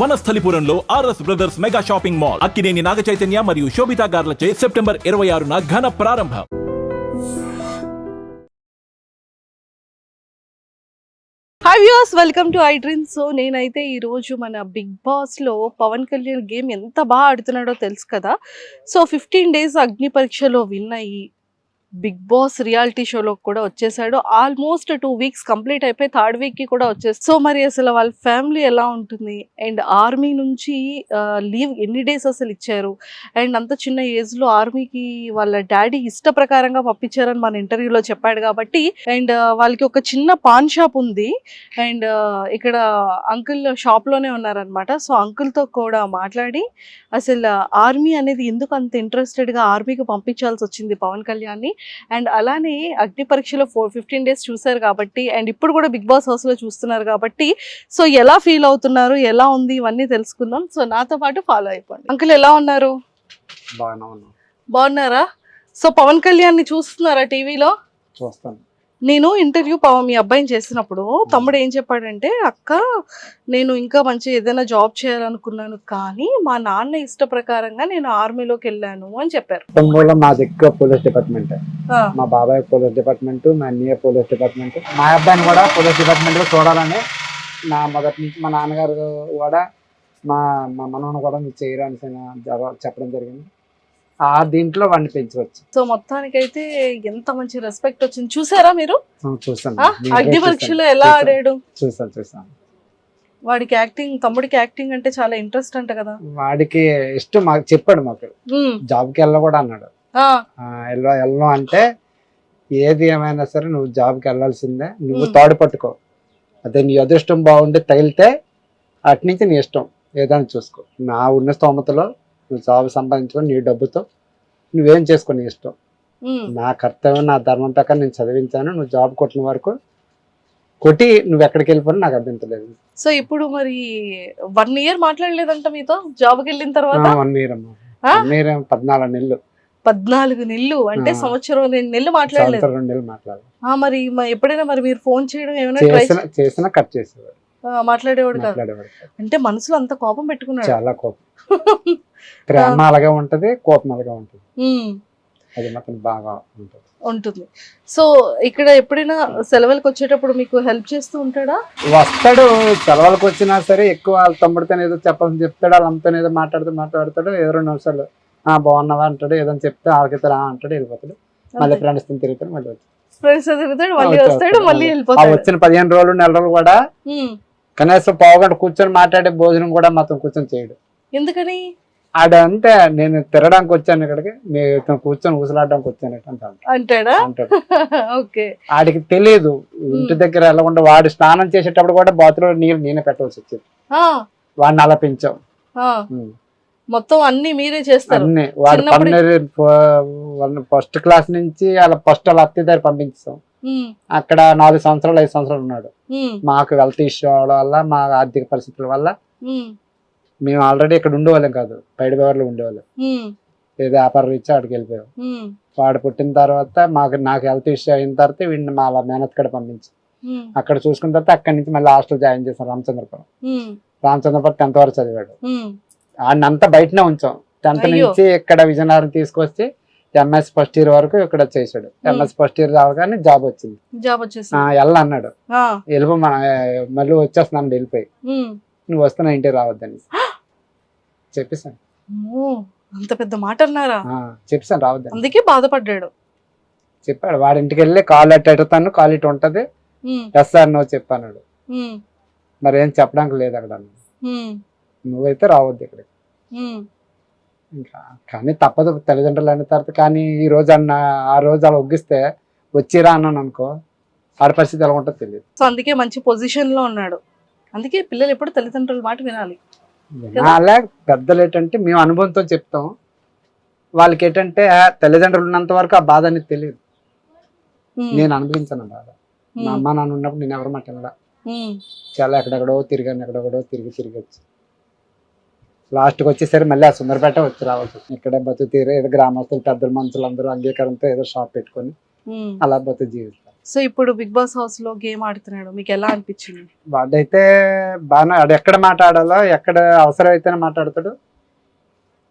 వనస్థలిపురంలో RS brothers mega shopping mall Akkineni Naga Chaitanya మరియు శోభితా గార్లచే September ఇరవై ఆరున ఘన ప్రారంభం. Hi views welcome to iDream so నేనైతే ఈ రోజు మన బిగ్ బాస్లో పవన్ కళ్యాణ్ గేమ్ ఎంత బాగా ఆడుతున్నాడో తెలుసు కదా? సో ఫిఫ్టీన్ డేస్ అగ్ని పరీక్షలో విన్ అయ్యి బిగ్ బాస్ రియాలిటీ షోలో కూడా వచ్చేసాడు. ఆల్మోస్ట్ టూ వీక్స్ కంప్లీట్ అయిపోయి థర్డ్ వీక్కి కూడా వచ్చేసి. సో మరి అసలు వాళ్ళ ఫ్యామిలీ ఎలా ఉంటుంది? అండ్ ఆర్మీ నుంచి లీవ్ ఎన్ని డేస్ అసలు ఇచ్చారు? అండ్ అంత చిన్న ఏజ్లో ఆర్మీకి వాళ్ళ డాడీ ఇష్ట ప్రకారంగా పంపించారని మన ఇంటర్వ్యూలో చెప్పాడు కాబట్టి అండ్ వాళ్ళకి ఒక చిన్న పాన్ షాప్ ఉంది. అండ్ ఇక్కడ అంకుల్ షాప్లోనే ఉన్నారనమాట. సో అంకుల్తో కూడా మాట్లాడి అసలు ఆర్మీ అనేది ఎందుకు అంత ఇంట్రెస్టెడ్గా ఆర్మీకి పంపించాల్సి వచ్చింది పవన్ కళ్యాణ్ని అండ్ అలానే అగ్ని పరీక్షలో ఫోర్ ఫిఫ్టీన్ డేస్ చూసారు కాబట్టి అండ్ ఇప్పుడు కూడా బిగ్ బాస్ హౌస్లో చూస్తున్నారు కాబట్టి సో ఎలా ఫీల్ అవుతున్నారు? ఎలా ఉంది? ఇవన్నీ తెలుసుకుందాం. సో నాతో పాటు ఫాలో అయిపోండి. అంకుల్ ఎలా ఉన్నారు? బాగానే ఉన్నాం. బాగున్నారా? సో పవన్ కళ్యాణ్ని చూస్తున్నారా టీవీలో? చూస్తాను. నేను ఇంటర్వ్యూ మీ అబ్బాయిని చేసినప్పుడు తమ్ముడు ఏం చెప్పాడంటే అక్క నేను ఇంకా మంచి ఏదైనా జాబ్ చేయాలనుకున్నాను కానీ మా నాన్న ఇష్ట ప్రకారంగా నేను ఆర్మీలోకి వెళ్ళాను అని చెప్పారు. మాది ఎక్కువ పోలీస్ డిపార్ట్మెంట్. మా బాబాయ్ పోలీస్ డిపార్ట్మెంట్ మా అన్నయ్య పోలీస్ డిపార్ట్మెంట్. మా అబ్బాయిని కూడా పోలీస్ డిపార్ట్మెంట్లో చూడాలని నా మొదటి నుంచి మా నాన్నగారు కూడా మా మా మనవను కూడా మీరు చేయరని చెప్పడం జరిగింది. ఆ దీంట్లో వాడిని పెంచవచ్చు. సో మొత్తానికైతే ఎంత మంచి రెస్పెక్ట్ వచ్చింది. చూసారా మీరు? నేను అగ్ని. పరీక్షలో ఎలా. ఆడాడు? చూస్తాను చూస్తాను వాడికి యాక్టింగ్ తమ్ముడికి యాక్టింగ్ అంటే చాలా ఇంట్రెస్ట్ అంట కదా. వాడికి ఇష్టం మాకు చెప్పాడు మాకు. ఉమ్, జాబ్కి వెళ్ళ కూడా అన్నాడు వెళ్ళ వెళ్ళను అంటే ఏది ఏమైనా సరే నువ్వు జాబ్కి వెళ్ళాల్సిందే. నువ్వు. తాడు పట్టుకో. అదే నీ అదృష్టం బాగుండి తగిలితే అటు నుంచి నీ ఇష్టం. ఏదైనా చూసుకో. నా ఉన్న స్తోమతలో నువ్వు జాబ్ సంపాదించుకొని నీ డబ్బుతో నువ్వేం చేసుకో నీ ఇష్టం. నా కర్తవ్యం నా ధర్మం ప్రకారం నేను చదివించాను నువ్వు జాబ్ కొట్టిన వరకు కొట్టి నువ్వు ఎక్కడికి వెళ్ళిపోయినా నాకు లేదు సో ఇప్పుడు మరి వన్ ఇయర్ మాట్లాడలేదంట మీతో? జాబ్కి వెళ్ళిన తర్వాత? వన్ ఇయర్ అమ్మా. ఆ? వన్ ఇయర్ పద్నాలుగు నెలలు. పద్నాలుగు నెలలు? అంటే. సంవత్సరం రెండు నెలలు మాట్లాడలేదు. రెండు నెలలు మాట్లాడాలి ఆ, మరి ఎప్పుడైనా మరి మీరు ఫోన్ చేయడం ఏమైనా ట్రై చేసిన చేసిన కట్ చేసేవాడు. మాట్లాడేవాడు కాదు. అంటే మనసులో అంత కోపం పెట్టుకున్నాడు. చాలా కోపం. ప్రేమ అలాగే ఉంటది కోపం అలాగే ఉంటది. అది మాత్రం బాగా ఉంటది. ఉంటుంది. సో ఇక్కడ ఎప్పుడైనా సెలవులకు వచ్చేటప్పుడు మీకు హెల్ప్ చేస్తూ ఉంటాడా? వస్తాడు. సెలవులకు వచ్చినా సరే ఎక్కువ వాళ్ళ తమ్ముడితో ఏదో చెప్పాలని చెప్తాడు వాళ్ళ అమ్మతో ఏదో మాట్లాడుతూ మాట్లాడతాడు. ఏదో రెండు నిమిషాలు ఆ బాగున్నావా? అంటాడు. ఏదో చెప్తే ఆలకితాడు ఆ అంటాడు వెళ్ళిపోతాడు. మళ్ళీ ఫ్రెండ్స్ తిరుగుతాడు మళ్ళీ ఫ్రెండ్స్ తిరుగుతాడు మళ్ళీ వస్తాడు మళ్ళీ వెళ్ళిపోతాడు. వచ్చిన పదిహేను రోజులు నెల రోజులు కూడా కనీసం పావు గంట కూర్చొని మాట్లాడే భోజనం కూడా మాత్రం కూర్చొని చేయడు. ఎందుకని? ఆడంటే నేను తిరగడానికి వచ్చాను ఇక్కడికి. మీరు కూర్చొని ఊసలాడడానికి వచ్చాను అంటాడు. ఓకే. ఆడికి తెలియదు ఇంటి దగ్గర వెళ్ళకుండా వాడు స్నానం చేసేటప్పుడు కూడా బాత్రూంలో నీళ్ళు నేనే పెట్టవలసి వచ్చింది. వాడిని అలా పెంచాం మొత్తం అన్ని మీరే చేస్తారు. అన్ని. వాడు చిన్నప్పుడు- పన్ను ఫస్ట్ క్లాస్ నుంచి అలా ఫస్ట్ వాళ్ళ అత్తే దగ్గర పంపించాం అక్కడ నాలుగు సంవత్సరాలు ఐదు సంవత్సరాలు ఉన్నాడు. మాకు వెల్త్ ఇష్యూ అవడం వల్ల మా ఆర్థిక పరిస్థితుల వల్ల మేము ఆల్రెడీ ఇక్కడ ఉండేవాళ్ళం కాదు. బయట బెవర్లో ఉండేవాళ్ళం. ఏదో వ్యాపారం ఇచ్చి అక్కడికి వెళ్ళిపోయాం. వాడు పుట్టిన తర్వాత మాకు నాకు హెల్త్ ఇష్యూ అయిన తర్వాత వీడిని మా మేనత్ కడ పంపించాం అక్కడ చూసుకున్న తర్వాత అక్కడి నుంచి మళ్ళీ హాస్టల్ జాయిన్ చేశాం రామచంద్రపురం. రామచంద్రపురం టెన్త్ వరకు చదివాడు. ఆయన అంతా బయటనే ఉంచాం. టెన్త్. నుంచి ఇక్కడ విజయనగరం తీసుకొచ్చి ఎంఎస్ ఫస్ట్ ఇయర్ వరకు ఇక్కడ చేశాడు. ఎంఎస్ ఫస్ట్ ఇయర్ రావగానే జాబ్ వచ్చింది. జాబ్ వెళ్ళ అన్నాడు. వెళ్ళిపో మన మళ్ళీ వచ్చేస్తున్నాను వెళ్ళిపోయి. నువ్వు వస్తున్నా ఇంటికి రావద్దని చెప్పేసాను అంత పెద్ద మాట అన్నారా ఆ, చెప్పేసాను రావద్దని. అందుకే బాధపడ్డాడు. చెప్పాడు వాడి ఇంటికి వెళ్ళి కాల్ అట్టు ఎడతాను కాల్ ఇటు ఉంటది. ఉమ్, ఎస్ సార్ నువ్వు చెప్పాడు ఉమ్, మరి ఏం చెప్పడానికి లేదు అక్కడ నువ్వైతే రావద్దు ఇక్కడికి. ఉమ్. ఇంకా కానీ తప్పదు తల్లిదండ్రులు అయిన తర్వాత కానీ ఈ రోజు అన్న ఆ రోజు అలా ఒగ్గిస్తే వచ్చిరా అన్నాను అనుకో ఆడ పరిస్థితి ఎలా ఉంటుందో తెలియదు. సో అందుకే మంచి పొజిషన్లో ఉన్నాడు. అందుకే పిల్లలు ఎప్పుడు తల్లిదండ్రుల మాట వినాలి. అలా పెద్దలు ఏంటంటే మేము అనుభవంతో చెప్తాం. వాళ్ళకి ఏంటంటే తల్లిదండ్రులు ఉన్నంత వరకు ఆ బాధ అనేది తెలియదు. నేను అనుభవించాను బాధ. మా అమ్మ నాన్న ఉన్నప్పుడు నేను ఎవరు మాట వినలా. ఉమ్, చాలా ఎక్కడెక్కడో తిరిగాను ఎక్కడెక్కడో తిరిగి తిరిగి వచ్చి. లాస్ట్కి వచ్చేసరి మళ్ళీ ఆ సుందరపేట వచ్చి రావాల్సి ఇక్కడే బతు తీరే ఏదో గ్రామస్తులు పెద్దల మనుషులు అందరూ అంగీకారంతో ఏదో షాప్ పెట్టుకొని. అలా బతు జీవిస్తారు సో ఇప్పుడు బిగ్ బాస్ హౌస్లో గేమ్ ఆడుతున్నాడు. మీకు ఎలా అనిపించింది? వాడైతే బాగా వాడు ఎక్కడ మాట్లాడాలో ఎక్కడ అవసరం అయితేనే మాట్లాడతాడు.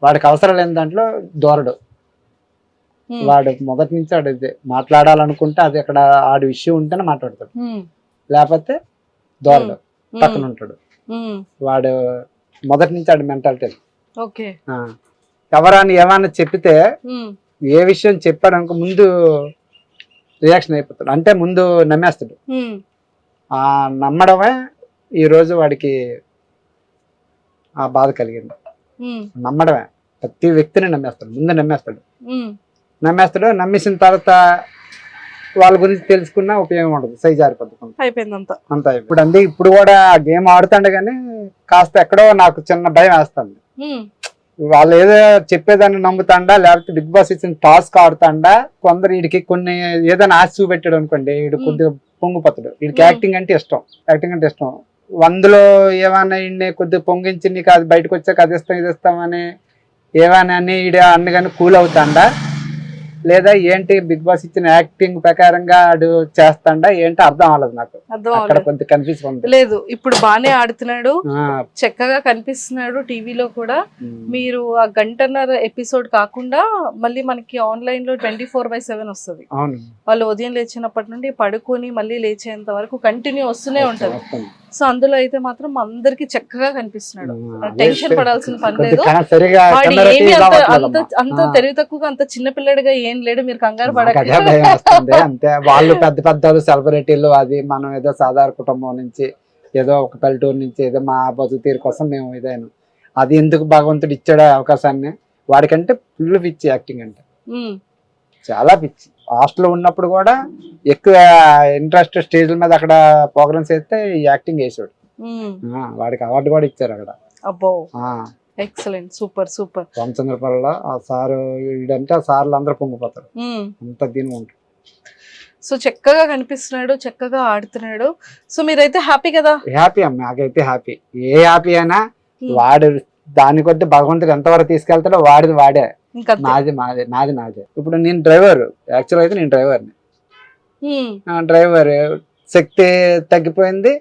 వాడికి అవసరం లేని దాంట్లో దూరడు. వాడు మొదటి నుంచి వాడు ఇదే. మాట్లాడాలనుకుంటే అది అక్కడ ఆడి విషయం ఉంటేనే మాట్లాడతాడు. లేకపోతే దూరడు. పక్కన ఉంటాడు. వాడు మొదటి నుంచి ఆడి మెంటాలిటీ ఓకే. ఎవరని ఏమన్నా చెప్పితే. ఏ విషయం చెప్పాడు అనుకో ముందు రియాక్షన్ అయిపోతాడు. అంటే ముందు నమ్మేస్తాడు. ఆ నమ్మడమే ఈ రోజు వాడికి ఆ బాధ కలిగింది. నమ్మడమే. ప్రతి వ్యక్తిని నమ్మేస్తాడు. ముందు నమ్మేస్తాడు. నమ్మేస్తాడు. నమ్మేసిన తర్వాత వాళ్ళ గురించి తెలుసుకున్న ఉపయోగం ఉండదు. సై జారిపోద్ది కొంత. అయిపోయిందంతా అంత. ఇప్పుడు అంది ఇప్పుడు కూడా గేమ్ ఆడుతాడు కానీ కాస్త ఎక్కడో నాకు చిన్న భయం వేస్తుంది. Hmm. వాళ్ళు ఏదో చెప్పేదాన్ని నమ్ముతాండా లేకపోతే బిగ్ బాస్ ఇచ్చిన టాస్క్ ఆడుతాండా కొందరు వీడికి కొన్ని ఏదైనా ఆశ చూపెట్టాడు అనుకోండి వీడు. కొద్దిగా పొంగిపోతాడు వీడికి. యాక్టింగ్ అంటే ఇష్టం యాక్టింగ్ అంటే ఇష్టం వందలో ఏమన్నా ఈయన్ని కొద్దిగా పొంగించి నీకు అది బయటకు వచ్చాక అది ఇస్తాం ఇది ఇస్తామని ఏమైనా అని ఈడ అన్నగాని కూల్ అవుతాండా లేదా ఏంటి బిగ్ బాస్ ఇచ్చిన యాక్టింగ్ ప్రకారంగా ఆడు చేస్తాండా ఏంటి అర్థం అవ్వలేదు నాకు. అర్థం అక్కడ అవ్వలేదు. కొంత కన్ఫ్యూజ్ ఉంది. లేదు ఇప్పుడు బానే ఆడుతున్నాడు. చక్కగా కనిపిస్తున్నాడు టీవీలో కూడా. మీరు ఆ గంటన్నర ఎపిసోడ్ కాకుండా మళ్ళీ మనకి ఆన్లైన్లో ట్వంటీ ఫోర్ బై సెవెన్ వస్తుంది. వాళ్ళు ఉదయం లేచినప్పటి నుండి పడుకొని మళ్ళీ లేచేంత వరకు కంటిన్యూ వస్తూనే ఉంటది. సో అందులో అయితే మాత్రం అందరికి చక్కగా కనిపిస్తున్నాడు. టెన్షన్ పడాల్సిన పని లేదు. వాడు ఏమి అంత. అంత తెలివి తక్కువగా అంత చిన్న పిల్లడిగా ఏం లేడు మీరు కంగారు నాకు అదే పడక భయం వేస్తుంది. అంతే వాళ్ళు పెద్ద పెద్ద సెలబ్రిటీలు అది మనం ఏదో సాధారణ కుటుంబం నుంచి ఏదో ఒక పల్లెటూరు నుంచి ఏదో మా బతుకు తీరు కోసం మేము ఇదైనా. అది ఎందుకు భగవంతుడు ఇచ్చాడు అవకాశాన్ని? వాడికంటే ఫుల్ పిచ్చి యాక్టింగ్ అంటే. చాలా పిచ్చి. హాస్టల్లో ఉన్నప్పుడు కూడా ఎక్కువ ఇంట్రెస్ట్ స్టేజ్ల మీద అక్కడ ప్రోగ్రామ్స్ వేస్తే యాక్టింగ్ వేసాడు వాడికి అవార్డు కూడా ఇచ్చారు అక్కడ. Excellent super super. రామచంద్రపురంలో ఆ సారు వీడంటే ఆ సార్లు అందరూ పొంగిపోతారు. అంత దీని ఉంటుంది. సో చక్కగా కనిపిస్తున్నాడు చక్కగా ఆడుతున్నాడు. సో మీరైతే హ్యాపీ కదా? హ్యాపీ అమ్మ నాకైతే హ్యాపీ. ఏ హ్యాపీ అయినా. వాడు దాని కొద్ది భగవంతుడు ఎంతవరకు తీసుకెళ్తాడో వాడిది వాడే. నాది మాదే నాది నాదే. ఇప్పుడు నేను డ్రైవర్ యాక్చువల్ అయితే నేను డ్రైవర్ని డ్రైవర్ శక్తి తగ్గిపోయింది.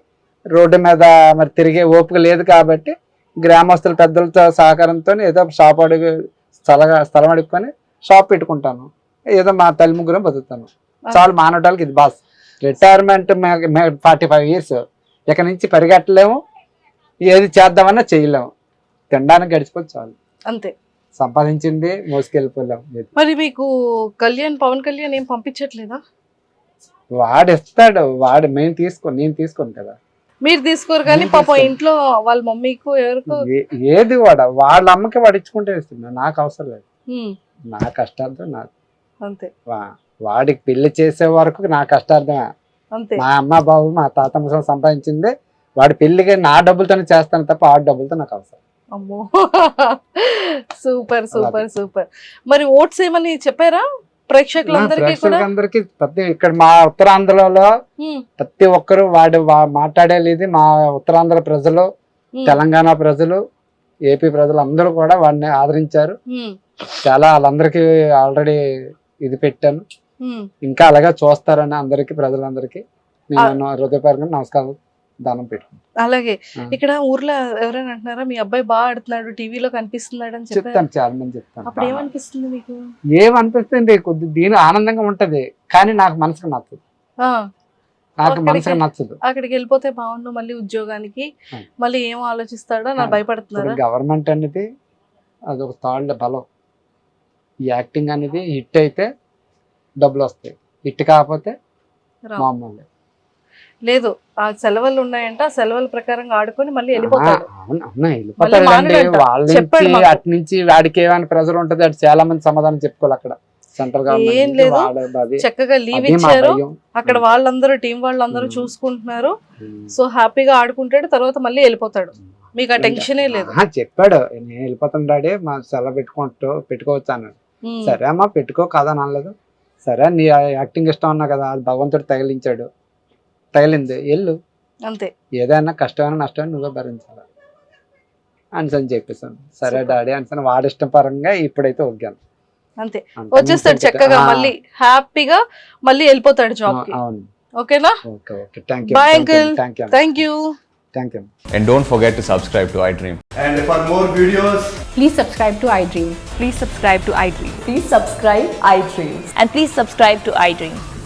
రోడ్డు మీద మరి తిరిగే ఓపిక లేదు కాబట్టి గ్రామస్తుల పెద్దలతో సహకారంతో ఏదో షాప్ అడుగు స్థల స్థలం అడుక్కొని షాప్ పెట్టుకుంటాను. ఏదో మా తల్లి ముగ్గురు బతుకుతాను. చాలు మానవటాలకి ఇది boss. Retirement forty five years ఇక నుంచి పరిగెట్టలేము. ఏది చేద్దామన్నా చేయలేము. తినడానికి గడిచిపోతే చాలు. అంతే. సంపాదించింది మోసుకెళ్ళిపోలేము. మరి మీకు కళ్యాణ్ పవన్ కళ్యాణ్ ఏం పంపించట్లేదా? వాడు ఇస్తాడు వాడు మేము తీసుకో నేను తీసుకోను కదా. మీరు తీసుకోరు కానీ పాపం. ఇంట్లో వాళ్ళ మమ్మీకు ఎవరికో ఏది వాడ వాళ్ళ అమ్మకి వాడు ఇచ్చుకుంటే ఇస్తున్నా నాకు అవసరం లేదు. నా కష్టార్థం నాకు అంతే. వాడికి పెళ్ళి చేసే వరకు నా కష్టార్థమే. అంతే. మా అమ్మ బాబు మా తాతమ్మ సొంతం సంపాదించింది వాడి పెళ్ళికి నా డబ్బులతోనే చేస్తాను తప్ప ఆ డబ్బులతో నాకు అవసరం అమ్మో. Super super super. మరి ఓట్స్ ఏమని చెప్పారా? ప్రేక్షకులందరికీ కూడా అందరికి ప్రతి ఇక్కడ మా ఉత్తరాంధ్రలో ప్రతి ఒక్కరు వాడు మాట్లాడేది మా ఉత్తరాంధ్ర ప్రజలు తెలంగాణ ప్రజలు ఏపీ ప్రజలు అందరూ కూడా వాడిని ఆదరించారు. చాలా వాళ్ళందరికీ ఆల్రెడీ ఇది పెట్టాను. ఇంకా అలాగే చూస్తారని అందరికి ప్రజలందరికీ. నేను హృదయపరంగా నమస్కారం. దానం పెట్టుకుంటాను అలాగే. ఇక్కడ ఊర్లో ఎవరైనా అంటున్నారా మీ అబ్బాయి బాగా ఆడుతున్నాడు టీవీలో కనిపిస్తున్నాడు అని చెప్తాను చాలా మంది చెప్తాను. అప్పుడు ఏమనిపిస్తుంది మీకు? ఏమనిపిస్తుంది కొద్ది దీని ఆనందంగా ఉంటది కానీ నాకు మనసుకు నచ్చదు. ఆ, నాకు మనసుకు నచ్చదు. అక్కడికి వెళ్ళిపోతే బాగుండు మళ్ళీ ఉద్యోగానికి. మళ్ళీ ఏం ఆలోచిస్తాడో నా ఆ. భయపడుతున్నారా? గవర్నమెంట్ అనేది అది ఒక తాళ్ళ బలం. ఈ యాక్టింగ్ అనేది హిట్ అయితే డబ్బులు వస్తాయి. హిట్ కాకపోతే. మామూలు. లేదు ఆ సెలవులు ఉన్నాయంట ఆ సెలవుల ప్రకారంగా ఆడుకొని మళ్ళీ వెళ్ళిపోతాడు. వాళ్ళ నుంచి. అటు నుంచి వాడికి ఏమైనా ప్రెజర్ ఉంటుంది అటు చాలా మంది సమాధానం చెప్పుకోవాలి అక్కడ. సెంట్రల్ ఏం లేదు. చక్కగా లీవ్ ఇచ్చారు. అక్కడ వాళ్ళందరూ టీం వాళ్ళందరూ. చూసుకుంటున్నారు. సో హ్యాపీగా ఆడుకుంటాడు తర్వాత మళ్ళీ వెళ్ళిపోతాడు. మీకు ఆ టెన్షనే లేదు. చెప్పాడు. నేను వెళ్ళిపోతాను డాడీ మా సెలవు పెట్టుకుంటూ పెట్టుకోవచ్చు అన్నాడు. సరే అమ్మా పెట్టుకో కాదని అనలేదు. సరే నీ యాక్టింగ్ ఇష్టం అన్నా కదా భగవంతుడు తగిలించాడు. తగిలింది వెళ్ళు అంతే ఏదైనా కష్టమైన నష్టమైన నువ్వే భరించాలి అని చెప్పేసాను సరే. డాడీ అని వాడి ఇష్టం పరంగా ఇప్పుడైతే ఒగ్గాను అంతే వచ్చేస్తాడు చక్కగా మళ్ళీ హ్యాపీగా మళ్ళీ వెళ్ళిపోతాడు జాబ్ అవును ఓకేనా okay okay thank you. Thank you thank you thank you And don't forget to subscribe to iDream. And for more videos, Please subscribe to iDream. Please subscribe to iDream. Please subscribe iDream. And please subscribe to iDream.